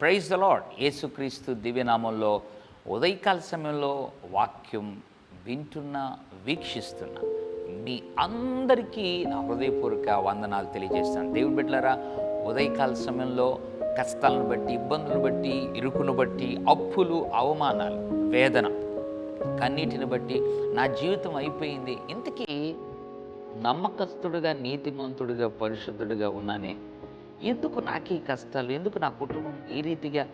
Praise the lord యేసుక్రీస్తు దివ్యనామంలో ఉదయకాల సమయంలో వాక్యం వింటున్న వీక్షిస్తున్న. మీ అందరికీ నా హృదయపూర్వక వందనాలు తెలియజేస్తాను. దేవుడు బిడ్డలారా ఉదయకాల సమయంలో కష్టాలను బట్టి ఇబ్బందులను బట్టి ఇరుకును బట్టి అప్పులు అవమానాలు వేదన కన్నీటిని బట్టి నా జీవితం అయిపోయింది. ఇంతకీ నమ్మకస్తుడుగా నీతిమంతుడుగా పరిశుద్ధుడిగా ఉన్నానే. ఎందుకు నాకు ఈ కష్టాలు? ఎందుకు నా కుటుంబం ఈ రీతిగా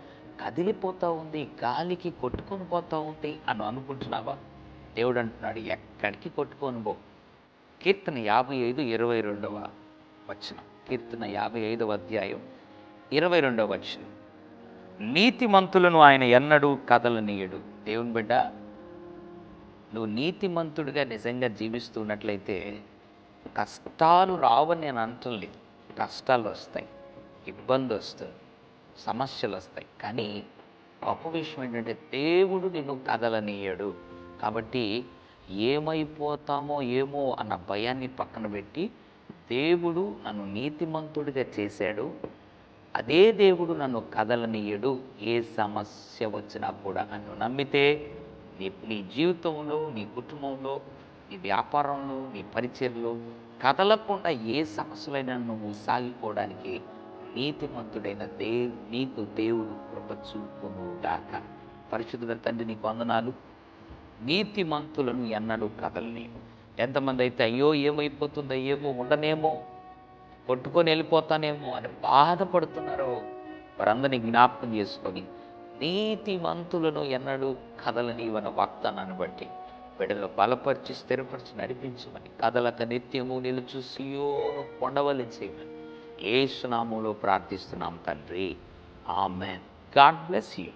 కదిలిపోతూ ఉంది? గాలికి కొట్టుకొని పోతూ ఉంది అని అనుకుంటున్నావా? దేవుడు అంటున్నాడు ఎక్కడికి కొట్టుకొని పో. కీర్తన యాభై ఐదు ఇరవై రెండవ వచనం. కీర్తన యాభై ఐదవ అధ్యాయం ఇరవై రెండవ వచనం. నీతిమంతులను ఆయన ఎన్నడూ కదలనీయడు. దేవుని బిడ్డ నువ్వు నీతిమంతుడిగా నిజంగా జీవిస్తున్నట్లయితే కష్టాలు రావని నేను అంటలేదు కష్టాలు వస్తాయి ఇబ్బంది వస్తుంది సమస్యలు వస్తాయి. కానీ గొప్ప విషయం ఏంటంటే దేవుడు నిన్ను కదలనీయడు. కాబట్టి ఏమైపోతామో ఏమో అన్న భయాన్ని పక్కన పెట్టి దేవుడు నన్ను నీతిమంతుడిగా చేశాడు. అదే దేవుడు నన్ను కదలనీయడు. ఏ సమస్య వచ్చినా కూడా నన్ను నమ్మితే నీ నీ జీవితంలో నీ కుటుంబంలో నీ వ్యాపారంలో నీ పరిచయంలో కదలకుండా ఏ సమస్యలైనా నువ్వు సాగిపోవడానికి నీతిమంతుడైన దేవు నీకు దేవుడు కృప చూపును గాక తండ్రి నీకు వందనాలు. నీతిమంతులను ఎన్నడూ కదలని ఎంతమంది అయితే అయ్యో ఏమైపోతుందో ఏమో ఉండనేమో కొట్టుకొని వెళ్ళిపోతానేమో అని బాధపడుతున్నారో వారందరినీ జ్ఞాపకం చేసుకొని నీతిమంతులను ఎన్నడూ కదలనివన వాగ్దానాన్ని బట్టి బిడ్డలు బలపరిచి స్థిరపరిచి నడిపించమని కదలక నిత్యము నిలుచు సియోను కొండవలి చేయమని ఏసునామంలో ప్రార్థిస్తున్నాం తండ్రి. ఆమెన్. God bless you.